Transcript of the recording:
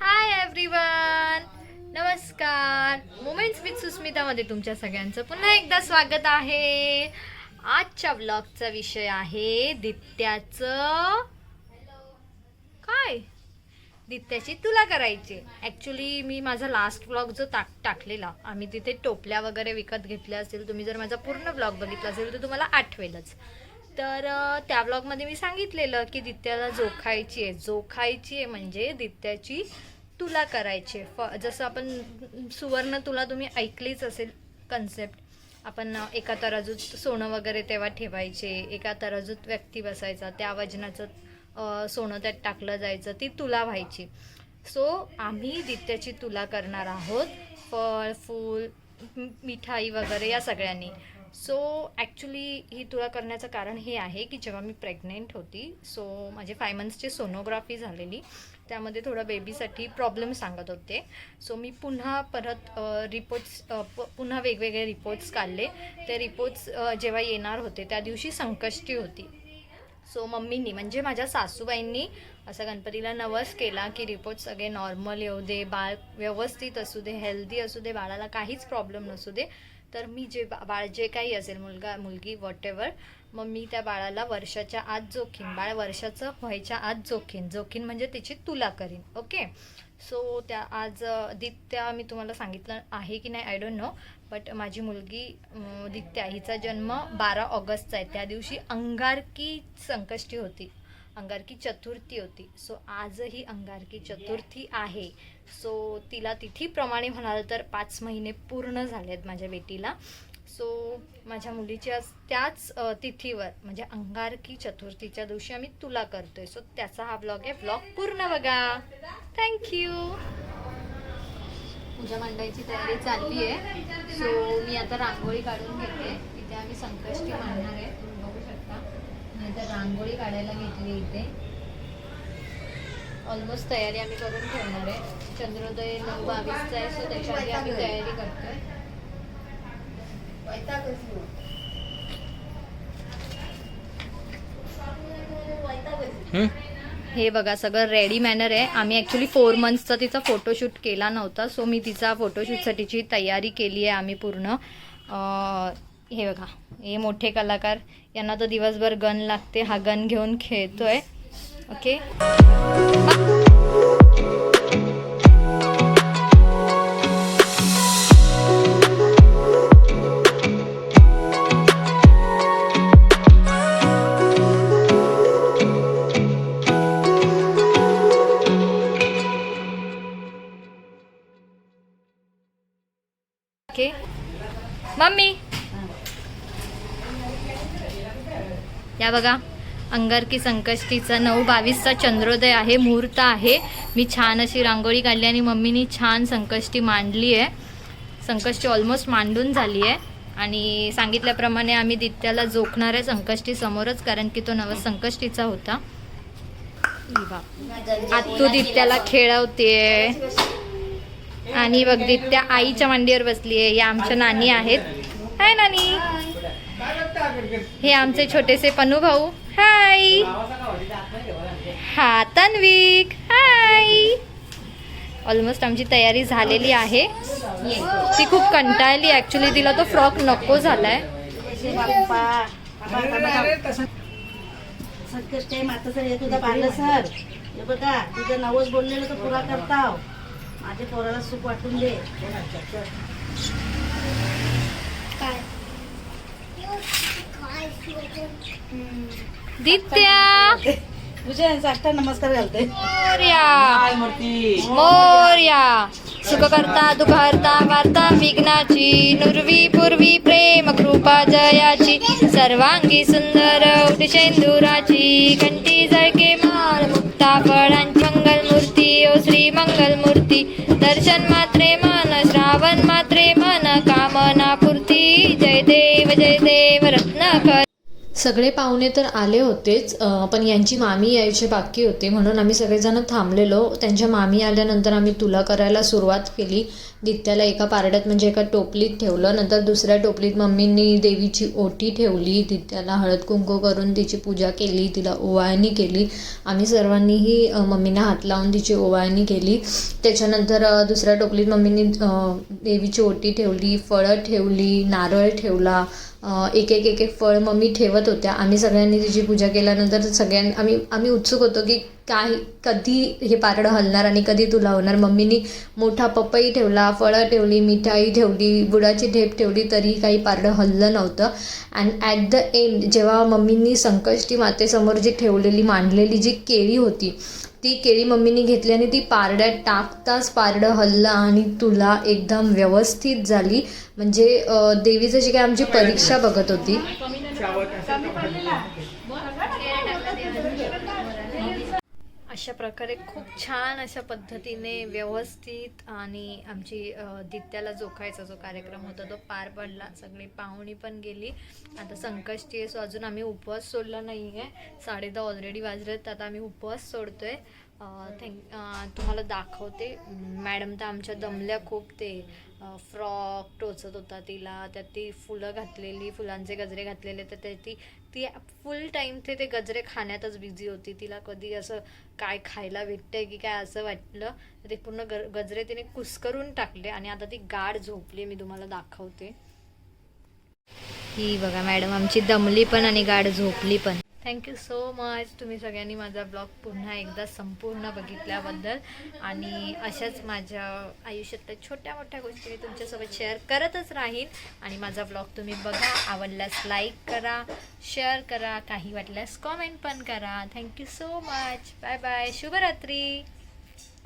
हाय everyone नमस्कार. Moments with सुस्मितामध्ये तुमच्या सगळ्यांचं पुन्हा एकदा स्वागत आहे. आजच्या ब्लॉगचा विषय आहे दित्याचं काय? दित्याची तुला करायची. ॲक्च्युली मी माझा लास्ट ब्लॉग जो टाक टाकलेला आम्ही तिथे टोपल्या वगैरे विकत घेतल्या असेल तुम्ही जर माझा पूर्ण ब्लॉग बघितला असेल तर तुम्हाला आठवेलच. तर त्या ब्लॉगमध्ये मी सांगितलेलं की दित्याला जोखायची आहे. जोखायची आहे म्हणजे दित्याची तुला करायची आहे. फ जसं आपण सुवर्ण तुला तुम्ही ऐकलीच असेल कन्सेप्ट आपण एका तराजूत सोनं वगैरे तेव्हा ठेवायचे एका तराजूत व्यक्ती बसायचा त्या वजनाचं सोनं त्यात टाकलं जायचं ती तुला व्हायची. सो आम्ही दित्याची तुला करणार आहोत. फळ फूल मिठाई वगैरे या सगळ्यांनी. सो ॲक्च्युली ही तुला करण्याचं कारण हे आहे की जेव्हा मी प्रेग्नेंट होती सो माझे फाय मंथ्सची सोनोग्राफी झालेली. त्यामध्ये थोडं बेबीसाठी प्रॉब्लेम सांगत होते. सो मी पुन्हा परत रिपोर्ट्स पुन्हा वेगवेगळे रिपोर्ट्स काढले. ते रिपोर्ट्स जेव्हा येणार होते त्या दिवशी संकष्टी होती. सो मम्मींनी म्हणजे माझ्या सासूबाईंनी असं गणपतीला नवस केला की रिपोर्ट सगळे नॉर्मल येऊ दे बाळ व्यवस्थित असू दे हेल्दी असू दे बाळाला काहीच प्रॉब्लेम नसू दे. तर मी जे बा बाळ जे काही असेल मुलगा मुलगी वॉट एव्हर मग मी त्या बाळाला वर्षाच्या आत जोखीन बाळ वर्षाचं व्हायच्या आत जोखीन. जोखीन म्हणजे तिची तुला करीन ओके सो त्या आज दित्या मी तुम्हाला सांगितलं आहे की नाही आय डोंट नो बट माझी मुलगी दित्या हिचा जन्म बारा ऑगस्टचा आहे. त्या दिवशी अंगारकी संकष्टी होती. अंगारकी चतुर्थी होती. सो आजही अंगारकी चतुर्थी आहे. सो तिला तिथीप्रमाणे म्हणाल तर पाच महिने पूर्ण झाले आहेत माझ्या बेटीला. सो माझ्या मुलीची आज त्याच तिथीवर म्हणजे अंगारकी चतुर्थीच्या दिवशी आम्ही तुला करतोय. सो त्याचा हा ब्लॉग आहे. ब्लॉग पूर्ण बघा. थँक्यू पूजा मांडायची तयारी चालली आहे. सो मी आता रांगोळी काढून घेते. इथे आम्ही संकष्टी मांडणार आहे. तुम्ही बघू शकता. मी आता रांगोळी काढायला घेतली इथे. ऑलमोस्ट तयारी आम्ही करून ठेवणार आहे. चंद्रोदय नऊ बावीसचा आहे सो त्याच्याआधी आम्ही तयारी करतोय. हे? बघा सगळं रेडी मॅनर आहे. आम्ही ॲक्च्युली फोर मंथ्सचा तिचा फोटोशूट केला नव्हता सो मी तिचा फोटोशूटसाठीची तयारी केली आहे आम्ही पूर्ण. अं, हे बघा हे मोठे कलाकार यांना तर दिवसभर गन लागते. हा गन घेऊन खेळतोय. Okay okay mummy. या बघा अंगारकी संकष्टीचा नऊ बावीसचा चंद्रोदय आहे मुहूर्त आहे. मी छान अशी रांगोळी काढली आणि मम्मीनी छान संकष्टी मांडली आहे. संकष्टी ऑलमोस्ट मांडून झाली आहे. आणि सांगितल्याप्रमाणे आम्ही दित्याला जोखणार आहे संकष्टी समोरच कारण की तो नवस संकष्टीचा होता. आत्तू दित्याला खेळवते आणि बघ त्या आईच्या मांडीवर बसली आहे या आमच्या नानी आहेत. हाय नानी. हे आमचे छोटेसे पनू भाऊ. हाय. हा तन्विक. हाय. ऑलमोस्ट आमची तयारी झालेली आहे. ती खूप कंटाळली. ॲक्च्युली तिला तो फ्रॉक नको झालाय. आहे माता सर हे तुझं पाहिलं सर हे बघा तुझं नवस बोललेलं तर पुरा करता माझ्या पोराला सुख वाटून दे. दित्या. तुझ्या साष्टा नमस्कार घालते. मोर्या. मोर्या. सुख करता दुःख हरता वार्ता विघ्नाची नुर्वी पूर्वी प्रेम कृपा जयाची सर्वांगी सुंदर उठशेंदुराची कंठी जळके देव जय देव रत्नाकर सगळे पाहुणे तर आले होतेच पण यांची मामी यायचे बाकी होते म्हणून आम्ही सगळेजण थांबलेलो. त्यांच्या मामी आल्यानंतर आम्ही तुला करायला सुरुवात केली. दित्याला एका पारड्यात म्हणजे एका टोपलीत ठेवलं. नंतर दुसऱ्या टोपलीत मम्मींनी देवीची ओटी ठेवली. दित्याला हळद कुंकू करून तिची पूजा केली. तिला ओवाळणी केली. आम्ही सर्वांनीही मम्मींना हात लावून तिची ओवाळणी केली. त्याच्यानंतर दुसऱ्या टोपलीत मम्मींनी देवीची ओटी ठेवली फळं ठेवली नारळ ठेवला. एक एक एक एक फळ मम्मी ठेवत होत्या. आम्ही सगळ्यांनी तिची पूजा केल्यानंतर सगळ्यांनी आम्ही आम्ही उत्सुक होतो की काय कधी हे पारडं हलणार आणि कधी तुला होणार. मम्मीनी मोठा पपई ठेवला फळं ठेवली मिठाई ठेवली बुडाची ढेप ठेवली तरी काही पारडं हललं नव्हतं. अँड ॲट द एंड जेव्हा मम्मींनी संकष्टी मातेसमोर जी ठेवलेली मांडलेली जी केळी होती ती केळी मम्मीनी घेतली आणि ती पारड्यात टाकताच पारडं हललं आणि तुला एकदम व्यवस्थित झाली. म्हणजे देवी देवीचं जी काय आमची परीक्षा बघत होती. अशा प्रकारे खूप छान अशा पद्धतीने व्यवस्थित आणि आमची दित्याला जोखायचा जो कार्यक्रम होता तो पार पडला. सगळी पाहुणी पण गेली. आता संकष्टी आहे सो अजून आम्ही उपवास सोडला नाही आहे साडे दहा ऑलरेडी वाजलेत तर आता आम्ही उपवास सोडतो आहे थँक तुम्हाला दाखवते. मॅडम तर आमच्या दमल्या खूप ते. फ्रॉक टोचत होता तिला. त्यात ती फुलं घातलेली फुलांचे गजरे घातलेले. तर ते ती ती फुल टाईम ते ते गजरे खाण्यातच बिझी होती. तिला कधी असं काय खायला भेटतंय की काय असं वाटलं. तर ते पूर्ण ग गजरे तिने कुस्करून टाकले आणि आता ती गाढ झोपली मी तुम्हाला दाखवते. ही बघा मॅडम आमची दमली पण आणि गाढ झोपली पण. थँक्यू सो मच तुम्ही सगळ्यांनी माझा ब्लॉग पुन्हा एकदा संपूर्ण बघितल्याबद्दल. आणि अशाच माझ्या आयुष्यातल्या छोट्या मोठ्या गोष्टी मी तुमच्यासोबत शेअर करतच राहीन. आणि माझा ब्लॉग तुम्ही बघा आवडल्यास लाईक करा शेअर करा काही वाटल्यास कॉमेंट पण करा. Thank you so much bye bye शुभरात्री.